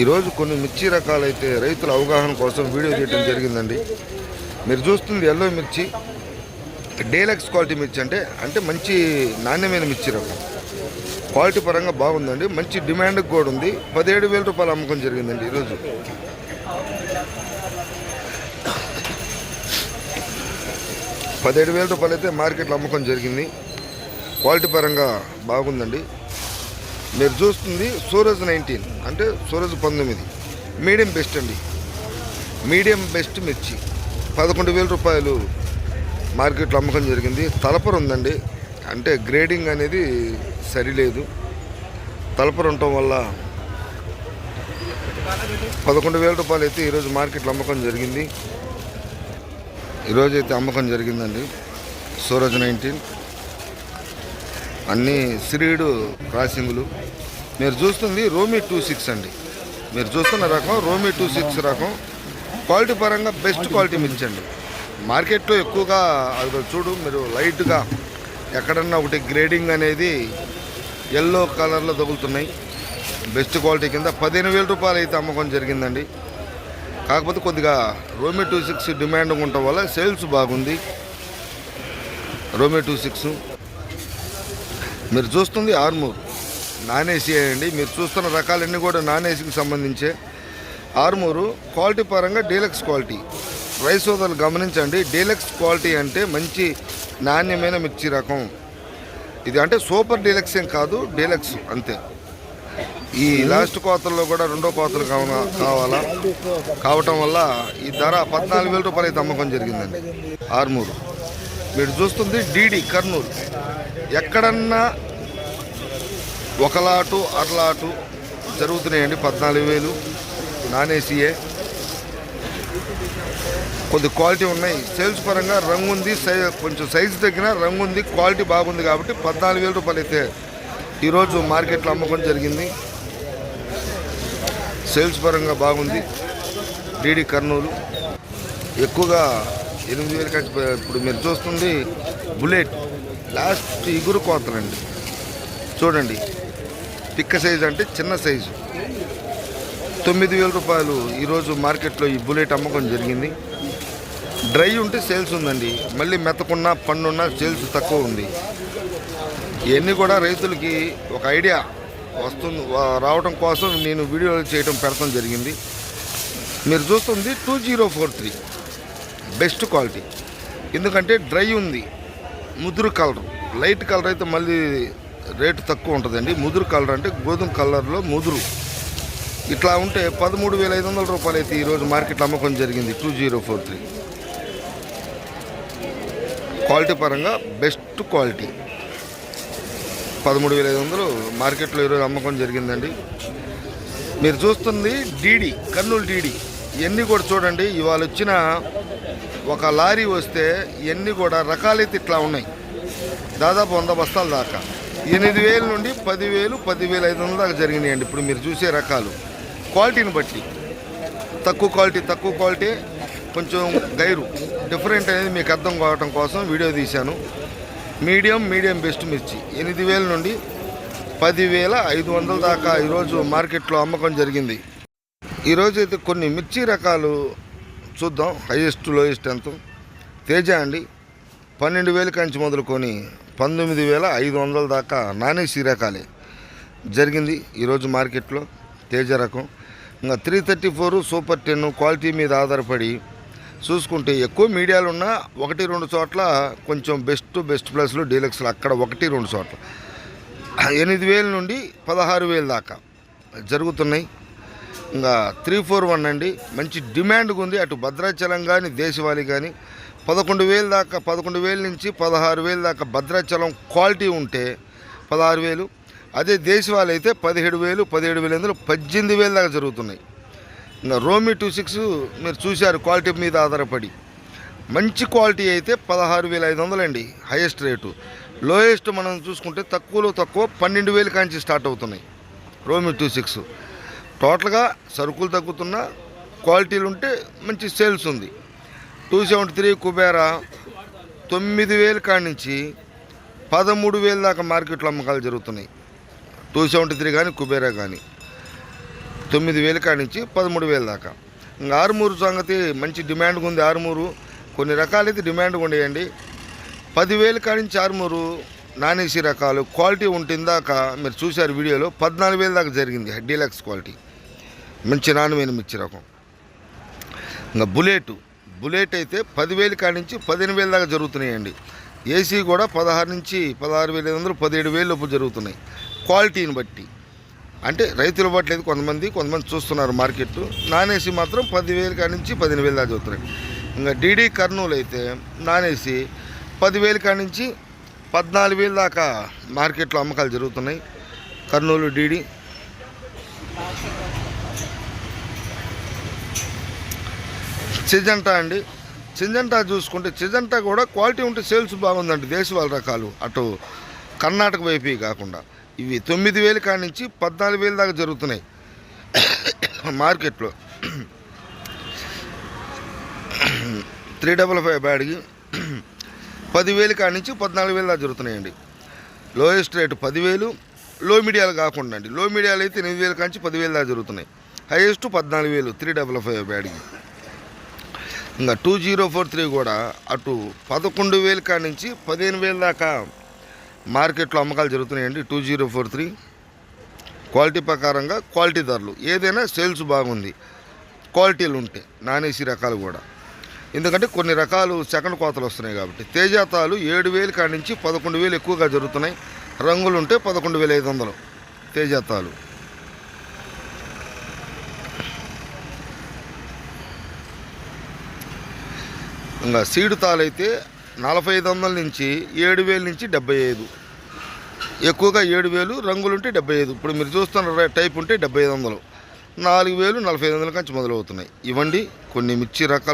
ఈరోజు కొన్ని మిర్చి రకాలైతే రైతుల అవగాహన కోసం వీడియో చేయడం జరిగిందండి. మీరు చూస్తుంది ఎల్లో మిర్చి డేలక్స్ క్వాలిటీ మిర్చి అంటే అంటే మంచి నాణ్యమైన మిర్చి రకం. క్వాలిటీ పరంగా బాగుందండి. మంచి డిమాండ్ కూడా ఉంది. పదిహేడు వేల రూపాయలు అమ్మకం జరిగిందండి ఈరోజు పదిహేడు వేల రూపాయలు అయితే మార్కెట్లో అమ్మకం జరిగింది. క్వాలిటీ పరంగా బాగుందండి. మీరు చూస్తుంది సూరజ్ నైన్టీన్ అంటే సూరజ్ పంతొమ్మిది. మీడియం బెస్ట్ అండి. మీడియం బెస్ట్ మిర్చి. పదకొండు వేల రూపాయలు మార్కెట్లో అమ్మకం జరిగింది. తలపర ఉందండి. అంటే గ్రేడింగ్ అనేది సరిలేదు. తలపర ఉండటం వల్ల పదకొండు వేల రూపాయలు అయితే ఈరోజు మార్కెట్లో అమ్మకం జరిగింది. ఈరోజు అయితే అమ్మకం జరిగిందండి. సూరజ్ నైన్టీన్. అన్నీ సిరీడు క్రాసింగులు. మీరు చూస్తుంది రోమీ టూ సిక్స్ అండి. మీరు చూస్తున్న రకం రోమీ టూ సిక్స్ రకం. క్వాలిటీ పరంగా బెస్ట్ క్వాలిటీ మించండి. మార్కెట్లో ఎక్కువగా అది చూడు మీరు లైట్గా ఎక్కడన్నా ఒకటి గ్రేడింగ్ అనేది ఎల్లో కలర్లో తగులుతున్నాయి. బెస్ట్ క్వాలిటీ కింద పదిహేను వేల రూపాయలు అయితే అమ్మకం జరిగిందండి. కాకపోతే కొద్దిగా రోమీ టూ సిక్స్ డిమాండ్ ఉండటం వల్ల సేల్స్ బాగుంది. రోమీ టూ సిక్స్ మీరు చూస్తుంది ఆర్మూర్ నాన్ ఏసీ అండి మీరు చూస్తున్న రకాలన్నీ కూడా నాన్ ఏసీకి సంబంధించే ఆర్మూరు క్వాలిటీ పరంగా డీలక్స్ క్వాలిటీ. రైస్ సోదరులు గమనించండి. డీలక్స్ క్వాలిటీ అంటే మంచి నాణ్యమైన మిర్చి రకం. ఇది అంటే సూపర్ డీలక్స్ ఏం కాదు డీలక్స్ అంతే. ఈ లాస్ట్ కోతల్లో కూడా రెండో కోతలు కావ కావాలా? కావటం వల్ల ఈ ధర పద్నాలుగు వేల రూపాయలు అయితే అమ్మకం జరిగిందండి. ఆర్మూరు. మీరు చూస్తుంది డీడీ కర్నూలు. ఎక్కడన్నా ఒకలాటు అరలాటు జరుగుతున్నాయండి. పద్నాలుగు వేలు నాన్ ఏసీఏ కొద్ది క్వాలిటీ ఉన్నాయి. సేల్స్ పరంగా రంగు ఉంది. సై కొంచెం సైజు తగ్గిన రంగు ఉంది. క్వాలిటీ బాగుంది కాబట్టి పద్నాలుగు వేల రూపాయలు అయితే ఈరోజు మార్కెట్లో అమ్మకం జరిగింది. సేల్స్ పరంగా బాగుంది. డీడీ కర్నూలు. ఎక్కువగా ఎనిమిది వేలు ఇప్పుడు మీరు చూస్తుంది బుల్లెట్. లాస్ట్ ఇగురు కోతలండి. చూడండి పిక్క సైజు అంటే చిన్న సైజు. తొమ్మిది వేల రూపాయలు ఈరోజు మార్కెట్లో ఈ బుల్లెట్ అమ్మకం జరిగింది. డ్రై ఉంటే సేల్స్ ఉందండి. మళ్ళీ మెత్తకున్న పన్నున్న సేల్స్ తక్కువ ఉంది. ఇవన్నీ కూడా రైతులకి ఒక ఐడియా వస్తుంది రావడం కోసం నేను వీడియోలు చేయడం పెడతాం జరిగింది. మీరు చూస్తుంది two zero four three. Best quality. ఎందుకంటే డ్రై ఉంది. ముదురు కలర్. లైట్ కలర్ అయితే మళ్ళీ రేటు తక్కువ ఉంటుందండి. ముదురు కలర్ అంటే గోధుమ కలర్లో ముదురు. ఇట్లా ఉంటే పదమూడు వేల ఐదు వందల రూపాయలు అయితే ఈరోజు మార్కెట్లో అమ్మకం జరిగింది two zero four three. Quality పరంగా బెస్ట్ క్వాలిటీ. పదమూడు వేల ఐదు వందలు మార్కెట్లో ఈరోజు అమ్మకం జరిగిందండి. మీరు చూస్తుంది డీడీ కర్నూలు డీడీ. ఇవన్నీ కూడా చూడండి ఇవాళ వచ్చిన ఒక లారీ వస్తే ఇవన్నీ కూడా రకాలైతే ఇట్లా ఉన్నాయి. దాదాపు వంద బస్తాల దాకా. ఎనిమిది వేల నుండి పదివేలు పదివేల ఐదు వందల దాకా జరిగినాయండి. ఇప్పుడు మీరు చూసే రకాలు. క్వాలిటీని బట్టి. తక్కువ క్వాలిటీ తక్కువ క్వాలిటీ కొంచెం గైరు. డిఫరెంట్ అనేది మీకు అర్థం కావటం కోసం వీడియో తీశాను. మీడియం మీడియం బెస్ట్ మిర్చి. ఎనిమిది వేల నుండి పదివేల ఐదు వందల దాకా ఈరోజు మార్కెట్లో అమ్మకం జరిగింది. ఈరోజు అయితే కొన్ని మిర్చి రకాలు చూద్దాం. హైయెస్ట్ లోయెస్ట్ ఎంత? తేజ అండి. పన్నెండు వేల కంచి మొదలుకొని పంతొమ్మిది వేల ఐదు వందల దాకా నానే రకాలే జరిగింది ఈరోజు మార్కెట్లో తేజ రకం. ఇంకా three thirty four super ten quality మీద ఆధారపడి చూసుకుంటే ఎక్కువ మీడియాలు ఉన్నా ఒకటి రెండు చోట్ల కొంచెం బెస్ట్ బెస్ట్ ప్లస్లు డీలక్స్లు అక్కడ ఒకటి రెండు చోట్ల. ఎనిమిది వేల నుండి పదహారు వేల దాకా జరుగుతున్నాయి. ఇంకా త్రీ ఫోర్ వన్ అండి. మంచి డిమాండ్గా ఉంది. అటు భద్రాచలం కానీ దేశవాళీ కానీ పదకొండు వేలు దాకా పదకొండు వేల నుంచి పదహారు వేలు దాకా భద్రాచలం క్వాలిటీ ఉంటే పదహారు వేలు. అదే దేశవాళీ అయితే పదిహేడు వేలు పదిహేడు వేల ఎందులో పద్దెనిమిది వేలు దాకా జరుగుతున్నాయి. ఇంకా రోమి టూ సిక్స్ మీరు చూశారు క్వాలిటీ మీద ఆధారపడి. మంచి క్వాలిటీ అయితే పదహారు వేల ఐదు వందలండి హైయెస్ట్ రేటు. లోయెస్ట్ మనం చూసుకుంటే తక్కువలో తక్కువ పన్నెండు వేలు కాంచి స్టార్ట్ అవుతున్నాయి. రోమి టూ సిక్స్ టోటల్గా సరుకులు తగ్గుతున్న క్వాలిటీలు ఉంటే మంచి సేల్స్ ఉంది. టూ సెవెంటీ త్రీ కుబేరా తొమ్మిది వేలు కాడి నుంచి పదమూడు వేల దాకా మార్కెట్లో అమ్మకాలు జరుగుతున్నాయి. టూ సెవెంటీ త్రీ కానీ కుబేరా కానీ తొమ్మిది వేలు నుంచి పదమూడు వేలు దాకా. ఇంకా ఆరుమూరు సంగతి మంచి డిమాండ్గా ఉంది ఆరుమూరు. కొన్ని రకాలైతే డిమాండ్గా ఉండేయండి. పదివేలు నుంచి ఆరుమూరు నాన్ రకాలు క్వాలిటీ ఉంటుందాక మీరు చూశారు వీడియోలో పద్నాలుగు వేలు దాకా జరిగింది. Deluxe quality. మంచి నాణ్యమైన మిర్చి రకం. ఇంకా బుల్లెట్ బుల్లెట్ అయితే పదివేలు నుంచి పదిహేను వేల దాకా జరుగుతున్నాయండి. ఏసీ కూడా పదహారు నుంచి పదహారు వేల ఐదు వందలు పదిహేడు వేలు లోపు జరుగుతున్నాయి. క్వాలిటీని బట్టి. అంటే రైతులు పట్టలేదు కొంతమంది కొంతమంది చూస్తున్నారు మార్కెట్ నానేసి మాత్రం పదివేలు నుంచి పదిహేను వేలు దాకా జరుగుతున్నాయి. ఇంకా డీడీ కర్నూలు అయితే నానేసి పదివేలు కాడి నుంచి పద్నాలుగు వేలు దాకా మార్కెట్లో అమ్మకాలు జరుగుతున్నాయి. కర్నూలు డీడీ సిజంటా అండి. సిజంటా చూసుకుంటే సిజంటా కూడా క్వాలిటీ ఉంటే సేల్స్ బాగుందండి దేశవాళ రకాలు. అటు కర్ణాటక వైపు కాకుండా. ఇవి తొమ్మిది వేలు కానించి నుంచి పద్నాలుగు వేలు దాకా జరుగుతున్నాయి. మార్కెట్లో. త్రీ డబల్ ఫైవ్ బ్యాడ్కి పదివేలు కానించి నుంచి పద్నాలుగు వేలు దాకా జరుగుతున్నాయండి. లోయెస్ట్ రేటు పదివేలు లో మీడియాలు కాకుండా అండి. లో మీడియాలు అయితే ఎనిమిది వేలు కానించి పదివేలు దాకా జరుగుతున్నాయి. హైయెస్ట్ పద్నాలుగు వేలు త్రీ డబల్ ఫైవ్ బ్యాడ్కి. ఇంకా టూ జీరో ఫోర్ త్రీ కూడా అటు పదకొండు వేలు కానించి నుంచి పదిహేను వేల దాకా మార్కెట్లో అమ్మకాలు జరుగుతున్నాయండి. Two zero four three quality ప్రకారంగా క్వాలిటీ ధరలు. ఏదైనా సేల్స్ బాగుంది. క్వాలిటీలు ఉంటాయి నాన్ రకాలు కూడా. ఎందుకంటే కొన్ని రకాలు సెకండ్ కోతలు వస్తున్నాయి కాబట్టి. తేజాతాలు ఏడు వేలు కాడి నుంచి పదకొండు వేలు ఎక్కువగా జరుగుతున్నాయి. రంగులు ఉంటే పదకొండు వేల ఐదు వందలు తేజాతాలు. ఇంకా సీడు తాలైతే నలభై ఐదు వందల నుంచి ఏడు వేల నుంచి డెబ్బై ఐదు ఎక్కువగా ఏడు వేలు రంగులుంటే డెబ్బై ఐదు ఇప్పుడు మీరు చూస్తున్న టైప్ ఉంటే డెబ్బై ఐదు వందలు. నాలుగు వేలు నలభై ఐదు వందల నుంచి మొదలవుతున్నాయి. ఇవ్వండి కొన్ని మిర్చి రకాలు